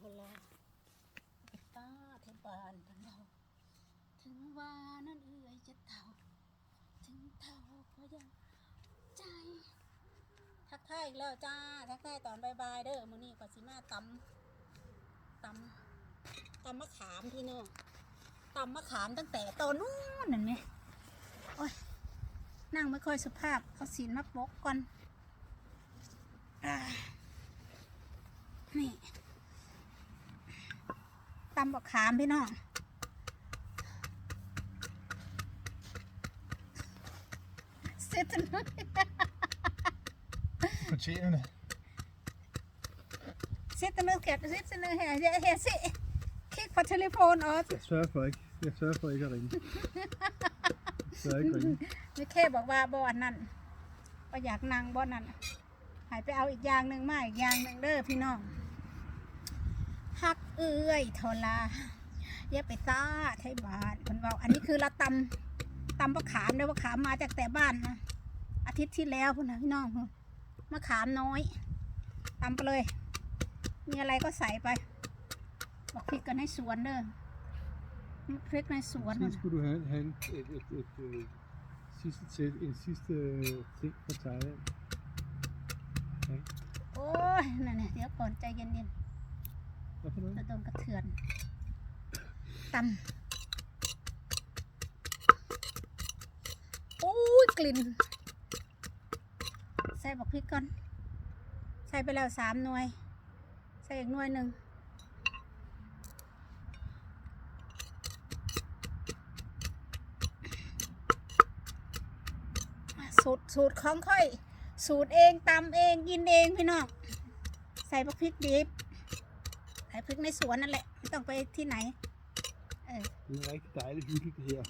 ทลาตาเทบานพันเราถึงว่านั่นเอ่ยจะเท่า ถึงเท่าก็ยังใจ ทักทายอีกแล้วจ้า ทักทายตอนบายๆเด้อมื้อนี้ก็สิมาตำตำตำมะขามพี่น้องตำมะขามตั้งแต่ตอนนู้นนั่นไหมโอ้ยนั่งไม่ค่อยสุภาพเอาสีนมาปกก่อนอนี่ ตำมะขามพี่น้องเสร็จแล้ว Fortjene. Sitter nu, skal du sitte nu her? Jeg, jeg se. Kig på telefonen også. Jeg sørger for ikke. Jeg sørger for ikke at ringe. Jeg sørger ikke at ringe. มีแค่บอกว่าบ่อนนั่นก็อยากนั่งบ่อนนั่นใหายไปเอาอีกอย่างหนึ่งมาอีกอย่างหนึ่งเด้อพี่น้องฮัก เอื้อยทลาอย่าไปต้าไทยบ้านคนเว่าอันนี้คือเราตำตำมะขามเด้อมะขามมาจากแต่บ้านนะอาทิตย์ที่แล้วพุ่นนะพี่น้องพุ่นมะขามน้อยตำไปเลย มีอะไรก็ใส่ไปบอกพริกกันให้สวนเด้อพริกในสวน Måske น่ะ skulle du have, have en, et, et, et, et, sidste tæt, en sidste ting fra Thailand. โอ้ยนั่นน่ะเดี๋ยวก่อนใจเย็น Hvad for ๆ noget? จะโดนกระเทือนตำโอ้ยกลิ่น ใส่บักพริกก่อน ใส่ไปแล้วสามหน่วย ใส่อีกหน่วยหนึ่งสูตรสูตรของค่อย สูตรเองตำเองกินเองพี่น้อง ใส่บักพริกดิบ ใส่พริกในสวนนั่นแหละไม่ต้องไปที่ไหน เออ Det er rigtig dejligt hyggeligt det her.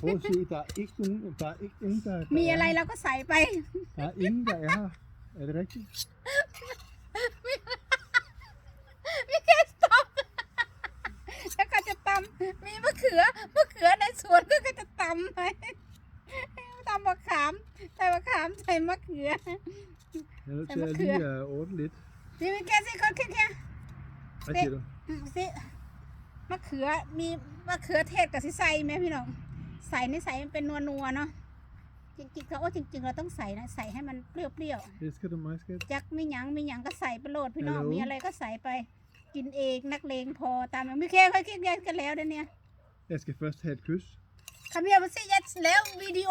Prøv at se, der er ikke nogen, der er ikke ingen, der, der มีอะไร er, เราก็ใส่ไป der er ingen, der er her. Er det rigtigt? มีแค่ตำแล้วก็จะตำมีมะเขือมะเขือในสวนก็ก็จะตำไปตำมะขามใส่มะขามใส่มะเขือ Jeg er nødt Lad til mig at køre. lige at ordne lidt. นี่มีแค่สิคนแค่แค่ Hvad Det- siger du? อืมสิมะเขือมีมะเขือเทศกับสิใส่ไหมพี่น้องใส่ในใส่มันเป็นนัวนัวๆเนาะจริงๆเขาว่าจริง ๆ เราต้องใส่นะใส่ให้มันเปรี้ยวๆ Elsker du mig, skat? จักมีหยังมีหยังก็ใส่ไปโหลดพี่น้องฮัลโหลมีอะไรก็ใส่ไป กินเองนักเลงพอตามอย่างไม่แค่ค่อยคิดแยกกันแล้วเดี๋ยวนี้ Jeg skal først have et kys. คำเดียวมาสิยัดแล้ววิดี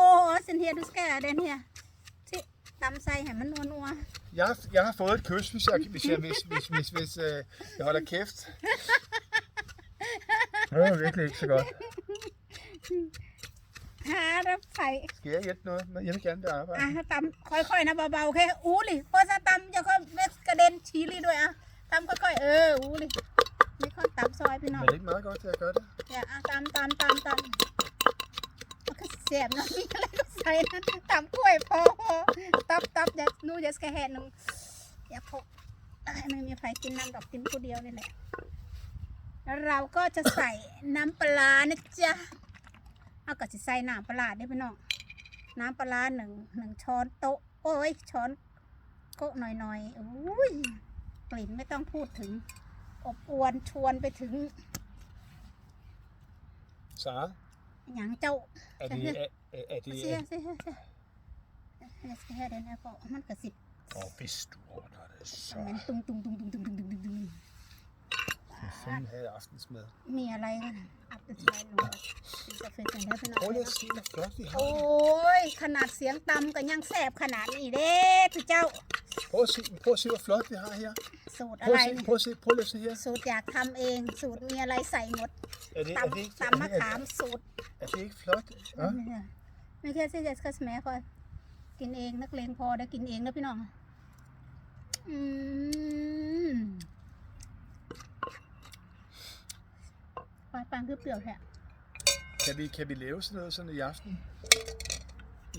ตำใส่ให้มันนัวนัว Jeg har, jeg har fået et kys, hvis jeg, hvis jeg, hvis, hvis, hvis, hvis øh, jeg holder kæft. Det var virkelig ikke så godt. ๆหาแล้วใส่ Skal jeg hjælpe noget? Jeg vil gerne det อ่ะ arbejde. ตำค่อยๆนะเบาๆแค่อู้ลิเพราะถ้าตำจะค่อยเม็ดกระเด็นชี้ลิด้วยอ่ะตำค่อยๆเอออู้ลิไม่ค่อยตำซอยพี่น้อง Men er det ikke meget godt til at gøre det? อย่าอ่ะตำตำตำตำ เสียบนะมีอะไรก็ใส่นะตำกล้วยพอตับตับอย่านูอย่าสแกแหนหนูอย่าพกอะไรไม่มีใครกินน้ำดอกกินผู้เดียวนี่แหละแล้วเราก็จะใส่น้ำปลานะจ๊ะเอาก็จะใส่น้ำปลาได้พี่น้องน้ำปลาหนึ่งหนึ่งช้อนโต๊ะโอ้ยช้อนโก๊ะหน่อยๆอุ้ยกลิ่นไม่ต้องพูดถึง อบอวนชวนไปถึง Sara, อย่างเจ้า er det... Er, er, er เสี det ยเสียเสียเสียเสียเดี๋ยวนะเพราะมันกระสิบ Åh, hvis du ordner det, så... มันตุ้งตุ้งตุ้งตุ้งตุ้งตุ้งตุ้งตุ้งตุ้ง Hvad fanden havde aftensmad? มีอะไรกันอัพเดทไลน์หนูกินกาแฟกันแล้วพี่น้อง Prøv lige at se, hvor flot vi โอ้ har det. ยขนาดเสียงต่ำก็ยังแสบขนาดนี้เด้พี่เจ้า Prøv at se, prøv at se hvor flot vi har her. สูตรอะ Prøv ไร at se, เนี่ย prøv at se, prøv lige at se her. สูตรอยากทำเอง สูตรมีอะไรใส่หมด Er det, ต er det, ikke, ำ er ตำมะ det, ขาม er, สูตร er det ikke flot? Ja? ไม่แค่ที่จะกระสแมัยก่อนกินเองนักเลงพอได้กินเองนะพี่น้องอืมปลายปังคือเปรี้ยวแท้ Kan vi, kan vi lave sådan noget sådan i aften?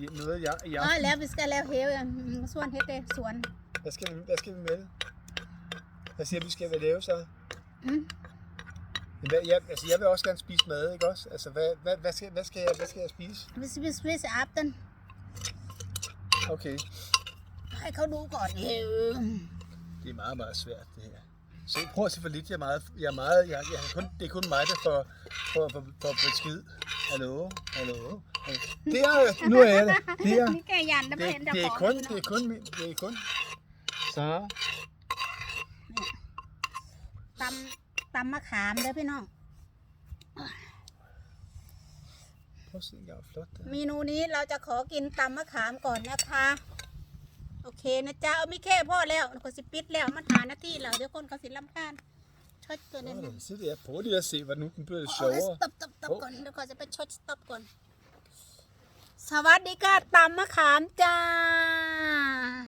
I, noget i, i อ๋อ aften? แล้ววิสกาแล้วเฮลยังส่วนเฮ็ดเด้สวน Hvad skal, vi, hvad skal vi med det? Hvad siger vi skal vi lave så? Mm. Hvad, jeg, altså, jeg vil også gerne spise mad, ikke også? Altså, hvad, hvad, hvad, skal, hvad, skal, jeg, hvad skal jeg spise? Vi skal spise aften. Okay. Jeg kan nu godt hæve. Det er meget, meget svært, det her. Så prøv at se for lidt. Jeg er meget, jeg er meget, jeg, jeg kun, det er kun mig, der får, får, får, får beskid. Hallo, hallo. Det er, nu er jeg det. Det er, det, det, er kun, det er kun, det er kun. Så, ตำตำมะขามเด้อพี่น้อง Prøv at se engang, hvor flot det er. เมนูนี้เราจะขอกินตำมะขามก่อนนะคะ โอเคนะจ๊ะเอาไม่แค่พ่อแล้วคนสิปิดแล้วมันหาหน้าที่แล้วเดี๋ยวคนเขาสิลำคาญชดตัวนี้ Nå, Se der. Prøv lige at se, hvor nu den bliver lidt โอ้ย sjovere. สต็อปสต็อปสต็อปก่อนเดี๋ยวก่อนจะไปชดสต็อปก่อน สวัสดีค่ะตำมะขามจ้า